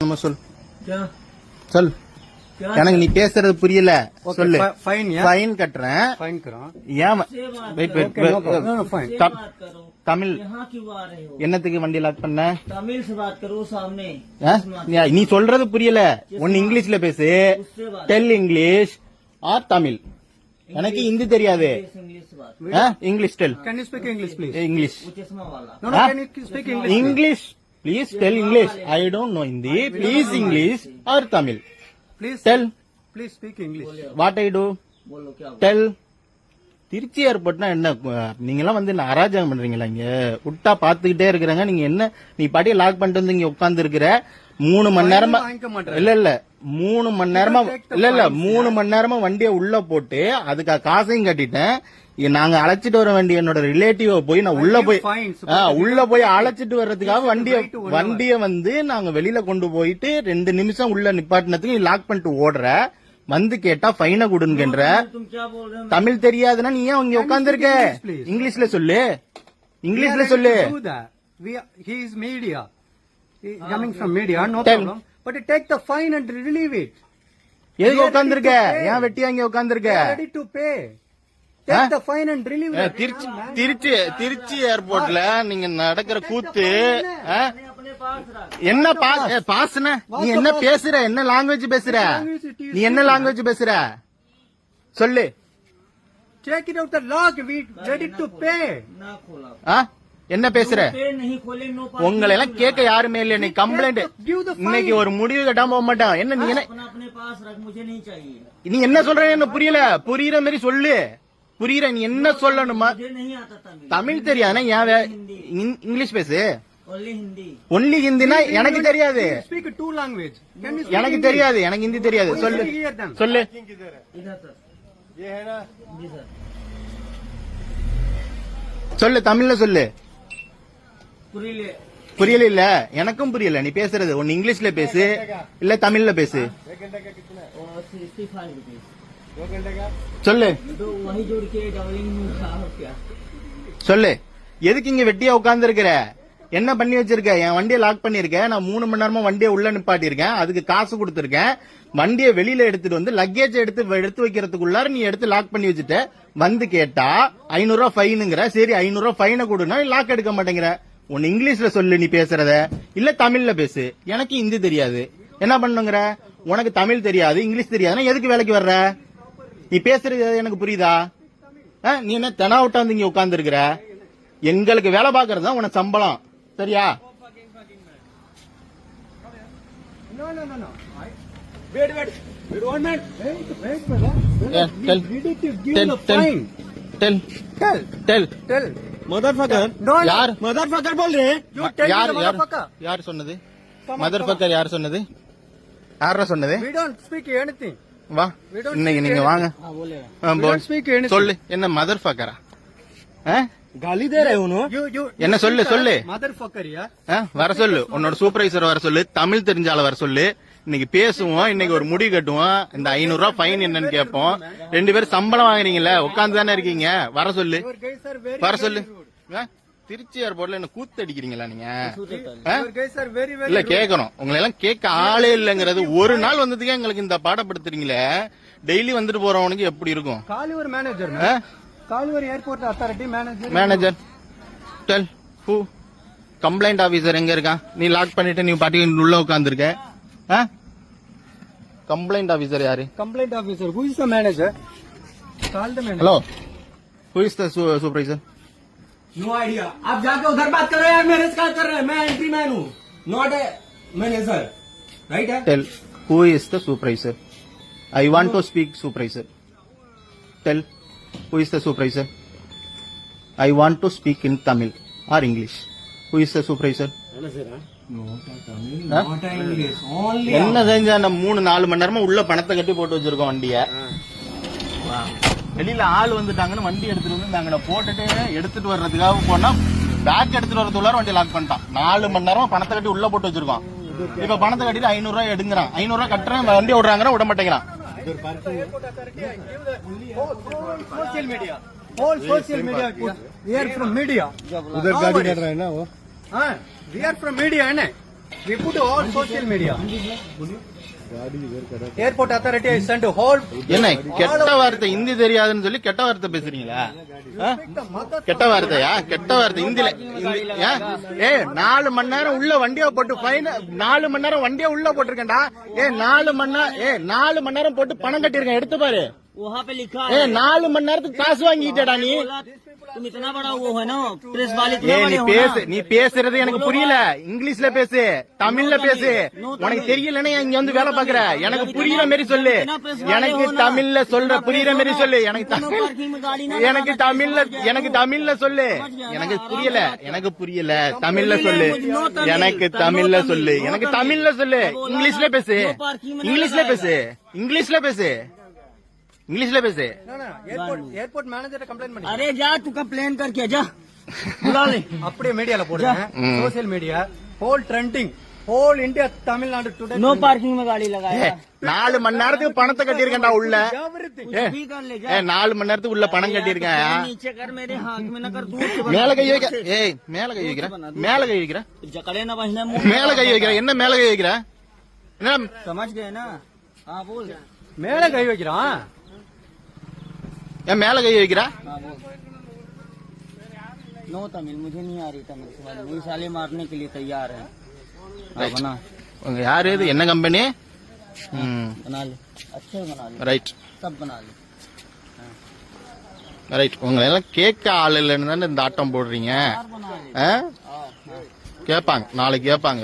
நம்ம சொல் क्या சொல் क्या எனக்கு நீ பேசுறது புரியல சொல்லு फाइन या ஃபைன் கட்டுறேன் फाइन करो ஏன் से बात wait, करो wait, Okay, no problem. No, no, fine. से तम- बात करो தமிழ் यहाँ क्यों आ रहे हो என்னத்துக்கு வண்டி லாக் பண்ண तमिल से बात करो सामने ஆ? நீ- நீ சொல்றது புரியல ஒன்னு இங்கிலீஷ்ல பேசு उससे बात டெல் இங்கிலீஷ் ஆர் தமிழ் எனக்கு ஹிந்தி தெரியாது इंग्लिश से बात ஆ? English tell Can you speak English, Please tell English. I don't know Hindi. Please English or Tamil. Please Tell. Please speak English. What I do? Tell. Trichy ஏர்போர்ட்னா என்ன? நீங்க எல்லாம் வந்து அராஜகம் பண்றீங்களா இங்க? விட்டா பாத்துக்கிட்டே இருக்கிறாங்க. நீங்க என்ன? நீ பாட்டியை லாக் பண்ணிட்டு வந்து இங்க உட்கார்ந்து இருக்கிற மூணு மணி நேரமா. இல்ல இல்ல. மூணு மணி நேரமா இல்ல இல்ல. மூணு மணி நேரமா வண்டியை உள்ள போட்டு அதுக்கு காசையும் கட்டிட்டேன். நாங்க அழைச்சிட்டு வர வேண்டிய என்னோட ரிலேட்டிவ போய் நான் உள்ள போய் உள்ள போய் அழைச்சிட்டு வர்றதுக்காக வண்டிய வண்டிய வந்து நாங்க வெளியில கொண்டு போயிட்டு ரெண்டு நிமிஷம் உள்ள நிப்பாட்டினதுக்கு லாக் பண்ணிட்டு ஓடுற. வந்து கேட்டா ஃபைன கொடுங்கன்ற. தமிழ் தெரியாதுன்னா நீ ஏன் இங்க உட்காந்துருக்க இங்கிலீஷ்ல சொல்லு. இங்கிலீஷ்ல சொல்லு. He is media. He is coming from media ah, no problem. But take the fine and relieve it. எதுக்கு உட்கார்ந்திருக்க ஏன் வெட்டியா இங்க உட்கார்ந்திருக்க ready to pay Trichy Trichy ஏர்போர்ட்ல நீங்க நடக்கிற கூத்து என்ன பாஸ் நீ என்ன பேசுற? என்ன லாங்குவேஜ் பேசுற? நீ என்ன லாங்குவேஜ் பேசுற? சொல்லு. Check it என்ன பேசுற? உங்களை எல்லாம் கேட்க யாருமே இல்ல. நீ கம்ப்ளைண்ட் இன்னைக்கு ஒரு முடிவு கட்டாம போக மாட்டான். என்ன நீ என்ன நீ சொல்ற? என்ன புரியல? புரியுற மாதிரி சொல்லு. புரியுற நீ என்ன சொல்லணுமா? தமிழ் தெரியாதுன்னா ஏன் இங்கிலீஷ் பேசு. ஒன்லி ஹிந்தினா எனக்கு தெரியாது. எனக்கு தெரியாது. எனக்கு ஹிந்தி தெரியாது. சொல்லு. சொல்லு. சொல்லு தமிழ்ல சொல்லு. புரியல. இல்ல எனக்கும் புரியல. நீ பேசுறது. ஒன்னு இங்கிலீஷ்ல பேசு. இல்ல தமிழ்ல பேசு. சொல்லு. சொல்லு. எதுக்கு இங்க வெட்டியா உட்கார்ந்து இருக்கிற என்ன பண்ணி வச்சிருக்க? என் வண்டியை லாக் பண்ணிருக்கேன் நான் மூணு மணி நேரமா வண்டியை உள்ள நிப்பாட்டியிருக்கேன். அதுக்கு காசு கொடுத்துருக்கேன். வண்டியை வெளியில எடுத்துட்டு வந்து லக்கேஜ் எடுத்து எடுத்து வைக்கிறதுக்குள்ளார நீ எடுத்து லாக் பண்ணி வச்சுட்ட. வந்து கேட்டா ஐநூறு ரூபாய் ஃபைனுங்கிற சரி ஐநூறு ரூபாய் ஃபைனை கொடுனா லாக் எடுக்க மாட்டேங்கிற. உன் இங்கிலீஷ்ல சொல்லு நீ பேசுறத. இல்ல தமிழ்ல பேசு. எனக்கு ஹிந்தி தெரியாது. என்ன பண்ணுங்கிற? உனக்கு தமிழ் தெரியாது இங்கிலீஷ் தெரியாதுன்னா எதுக்கு வேலைக்கு வர்ற? நீ பேசுறது எனக்கு புரியுதா? ஆ, நீ என்ன தெனாவிட்டா வந்து இங்க உட்கார்ந்து இருக்கிற எங்களுக்கு வேலை பாக்குறது தான் உனக்கு சம்பளம். சரியா யார் சொன்னது மதர் ஃபக்கர் யார் சொன்னது யாரா சொன்னது வி டோன்ட் ஸ்பீக் எனிதிங் வா இன்னைக்கு நீங்க வாங்க சொல்லு என்ன மதர் ஃபக்கரா காலி தேர என்ன சொல்லு சொல்லு. வர சொல்லு. உன்னோட சூப்பர்வைசர் வர சொல்லு. தமிழ் தெரிஞ்சால வர சொல்லு. இன்னைக்கு பேசுவோம் இன்னைக்கு ஒரு முடி கட்டுவோம். இந்த ஐநூறு ரூபாய் ஃபைன் என்னன்னு கேட்போம். ரெண்டு பேரும் சம்பளம் வாங்குறீங்கல்ல உட்காந்து தானே இருக்கீங்க? வர சொல்லு. வர சொல்லு. திருச்சி ஏர்போர்ட்ல என்ன கூத்து அடிக்கிறீங்களா நீங்க? இல்ல கேக்குறோம் உங்களை எல்லாம் கேட்க ஆளே இல்லங்கிறது ஒரு நாள் வந்ததுக்கே எங்களுக்கு இந்த பாடப்படுத்துறீங்களே. டெய்லி வந்துட்டு போறவனுக்கு எப்படி இருக்கும்? காலி ஒரு manager man. Call your airport authority manager. Manager tell who complaint officer எங்க இருக்கான் நீ லாக் பண்ணிட்டு நீ பாட்டுக்கு உள்ள உட்காந்துருக்க கம்ப்ளைண்ட் ஆபீசர் யாரு Complaint officer. Who is the manager? Call the manager. Hello who is the supervisor no idea आप जाके उधर बात करो यार मेरे से क्या कर रहे हैं मैं एंट्री मैन हूँ नॉट ए मैनेजर राइट है Tell who is the supervisor. I want to speak supervisor. Tell Who is the supervisor? I want to speak in Tamil or English. Who is the supervisor? என்ன செஞ்ச நம்ம மூணு நாலு மணி நேரமா உள்ள பணத்தை கட்டி போட்டு வச்சிருக்கோம் வண்டிய? வெளியில ஆள் வந்துட்டாங்கன்னு வண்டி எடுத்துட்டு வந்து நாங்க போட்டுட்டு எடுத்துட்டு வர்றதுக்காக போனா பேக் எடுத்துட்டு வரது உள்ளார வண்டி லாக் பண்ணிட்டான். நாலு மணி நேரம் பணத்தை கட்டி உள்ள போட்டு வச்சிருக்கோம். இப்ப பணத்தை கட்டிட்டு ஐநூறு ரூபாய் எடுங்கிறான். ஐநூறு ரூபாய் கட்டுறேன் வண்டி விடுறாங்க விட மாட்டேங்கிறான். Social media all social media we are from media उधर गाड़ी चल रहा है ना वो। हाँ वी आर फ्रॉम मीडिया है ना? We put all social media Has sent a whole. என்ன கெட்ட வார்த்தை இந்தி தெரியாதுன்னு சொல்லி கெட்ட வார்த்தை பேசுறீங்களா? கெட்ட வார்த்தையா கெட்ட வார்த்தை ஏன்? ஏ நாலு மணி நேரம் உள்ள வண்டியை போட்டு ஃபைன் நாலு மணி நேரம் வண்டியை உள்ள போட்டிருக்கேன்டா ஏ நாலு மணி நேரம் ஏ நாலு மணி நேரம் போட்டு பணம் கட்டியிருக்கேன் எடுத்து பாரு वहाँ पे लिखा ஏ है நாலு மணி நேரத்துக்கு காசு வாங்கிட்டடா நீ बोला, तुम इतना बड़ा वो है ना प्रेस वाले ஏ इतने நீ बड़े हो பேசு ना நீ பேசுறது எனக்கு புரியல இங்கிலீஷ்ல பேசு தமிழ்ல பேசு உனக்கு தெரியலன்னா இங்க வந்து வேலை பாக்குற எனக்கு புரியுற மாதிரி சொல்லு எனக்கு தமிழ்ல சொல்ற புரியுற மாதிரி சொல்லு எனக்கு தமிழ் எனக்கு தமிழ்ல எனக்கு தமிழ்ல சொல்லு எனக்கு புரியல எனக்கு புரியல தமிழ்ல சொல்லு எனக்கு தமிழ்ல சொல்லு எனக்கு தமிழ்ல சொல்லு இங்கிலீஷ்ல பேசு இங்கிலீஷ்ல பேசு இங்கிலீஷ்ல பேசு இங்கிலீஷ்ல பேசு No, no, airport, airport manager complaint பண்ணி. अरे जा तू कंप्लेन करके जा बुला ले அப்படியே மீடியால போடுங்க ம். Social media whole trending whole India Tamil Nadu today no parking में गाड़ी ஏ, लगाया நாலு மணி நேரத்துக்கு பணத்தை கட்டியிருக்கேன்டா உள்ள எவ்ரிதிங் ஏ, भी कर ले ஏ जा நாலு மணி நேரத்துக்கு உள்ள பணம் கட்டியிருக்கேன் नीचे कर मेरे हाथ में न कर दूर से बना। மேல கை வைக்க ஏய் மேல கை வைக்கிற மேல கை வைக்கிற जकड़े ना बहने मुंह மேல கை வைக்கிற என்ன மேல கை வைக்கிற என்ன समझ गए ना हाँ बोल மேல கை வைக்கிறான் ஏன் மேல கை வைக்கிற हाँ बोल नो तमिल मुझे नहीं आ रही तमिल समझ नहीं साले मारने के लिए तैयार है हाँ, Right. बना உங்க யாரு இது என்ன கம்பெனி ம் बना ले अच्छे बना ले ரைட் सब बना ले ரைட் உங்களை எல்லாம் கேட்க ஆள் இல்லைன்னு தானே இந்த ஆட்டம் போடுறீங்க यार बना ले ஆ? हाँ हाँ கேட்பாங்க நாளைக்கு கேட்பாங்க